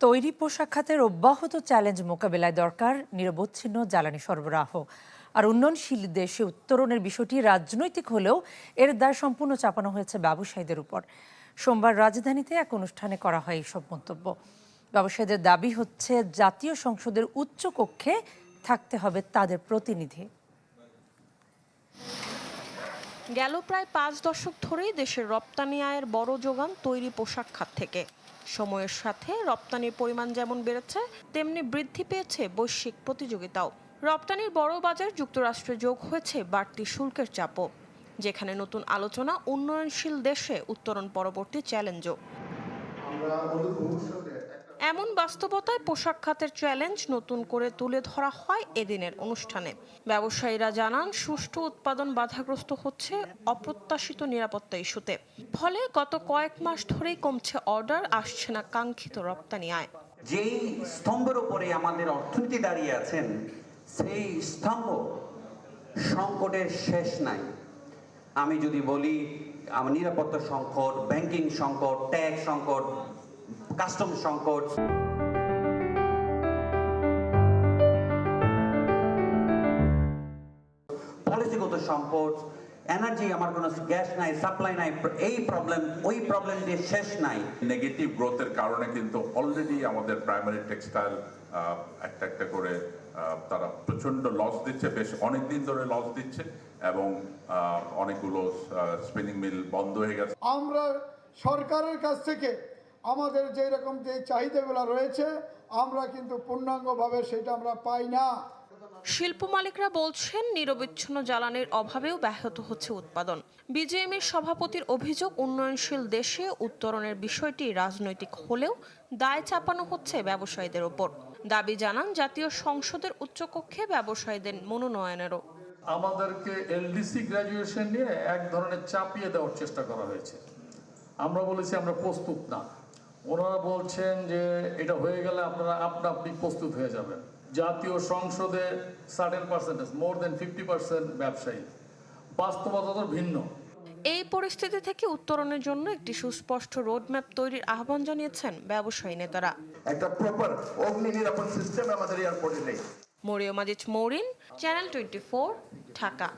তৈরি পোশাক খাতের অব্যাহত চ্যালেঞ্জ মোকাবেলায় দরকার নিরবচ্ছিন্ন জ্বালানি সরবরাহ। আর উন্নয়নশীল দেশে উত্তরণের বিষয়টি রাজনৈতিক হলেও এর দায় সম্পূর্ণ চাপানো হয়েছে ব্যবসায়ীদের উপর। সোমবার রাজধানীতে এক অনুষ্ঠানে করা হয় এইসব মন্তব্য। ব্যবসায়ীদের দাবি হচ্ছে, জাতীয় সংসদের উচ্চ কক্ষে থাকতে হবে তাদের প্রতিনিধি। গেল প্রায় পাঁচ দশক ধরেই দেশের রপ্তানি আয়ের বড় যোগান তৈরি পোশাক খাত থেকে। সময়ের সাথে রপ্তানির পরিমাণ যেমন বেড়েছে, তেমনি বৃদ্ধি পেয়েছে বৈশ্বিক প্রতিযোগিতাও। রপ্তানির বড় বাজার যুক্তরাষ্ট্রে যোগ হয়েছে বাড়তি শুল্কের চাপও, যেখানে নতুন আলোচনা উন্নয়নশীল দেশে উত্তরণ পরবর্তী চ্যালেঞ্জও। এমন বাস্তবতায় পোশাক খাতের চ্যালেঞ্জ নতুন করে তুলে ধরা হয় এদিনের অনুষ্ঠানে। ব্যবসায়ীরা জানান, সুষ্ঠু উৎপাদন বাধাগ্রস্ত হচ্ছে অপ্রত্যাশিত নিরাপত্তা ইস্যুতে। ফলে গত কয়েক মাস ধরেই কমছে অর্ডার, আসছে না কাঙ্ক্ষিত রপ্তানি আয়। যেই স্তম্ভের উপরে আমাদের অর্থনীতি দাঁড়িয়ে আছেন, সেই স্তম্ভ সংকটের শেষ নাই। আমি যদি বলি নিরাপত্তা সংকট ব্যাংকিং সংকট ট্যাক্স সংকট কাস্টম সংকট। পলিসিগত সংকট এনার্জি আমার কোনো গ্যাস নাই সাপ্লাই নাই এই প্রবলেম ওই প্রবলেম দিয়ে শেষ নাই। নেগেটিভ গ্রোথের কারণে কিন্তু অলরেডি আমাদের প্রাইমারি টেক্সটাইল একটা একটা করে আহ, তারা প্রচণ্ড লস দিচ্ছে বেশ অনেক দিন ধরে লস দিচ্ছে এবং আহ, অনেকগুলো স্পিনিং মিল বন্ধ হয়ে গেছে। আমরা সরকারের কাছ থেকে আমাদের যেই রকম যে চাহিদাগুলো রয়েছে আমরা কিন্তু পূর্ণাঙ্গভাবে সেটা আমরা পাই না। শিল্প মালিকরা বলছেন নিরবিচ্ছিন্ন জ্বালানির অভাবেও ব্যাহত হচ্ছে উৎপাদন। বিজেএমের সভাপতির অভিযোগ উন্নয়নশীল দেশে উত্তরণের বিষয়টি রাজনৈতিক হলেও দায় চাপানো হচ্ছে ব্যবসায়ীদের ওপর। দাবি জানান জাতীয় সংসদের উচ্চকক্ষে ব্যবসায়ীদের মনোনয়নেরও। আমাদেরকে এলডিসি গ্র্যাজুয়েশন নিয়ে এক ধরনের চাপিয়ে দেওয়ার চেষ্টা করা হয়েছে। আমরা বলেছি আমরা প্রস্তুত না। ওনারা বলছেন যে এটা হয়ে গেলে আপনারা আপনা আপনি প্রস্তুত হয়ে যাবেন। জাতীয় সংসদে certain percentage more than fifty percent ব্যবসায়ী। বাস্তবতা তো ভিন্ন। এই পরিস্থিতি থেকে উত্তরণের জন্য একটি সুস্পষ্ট রোডম্যাপ তৈরির আহ্বান জানিয়েছেন ব্যবসায়ী নেতারা। একটা প্রপার অগ্নি নিরাপদ সিস্টেম আমাদের এয়ারপোর্টে নেই। Mariyam Aziz Maurin channel twenty Dhaka.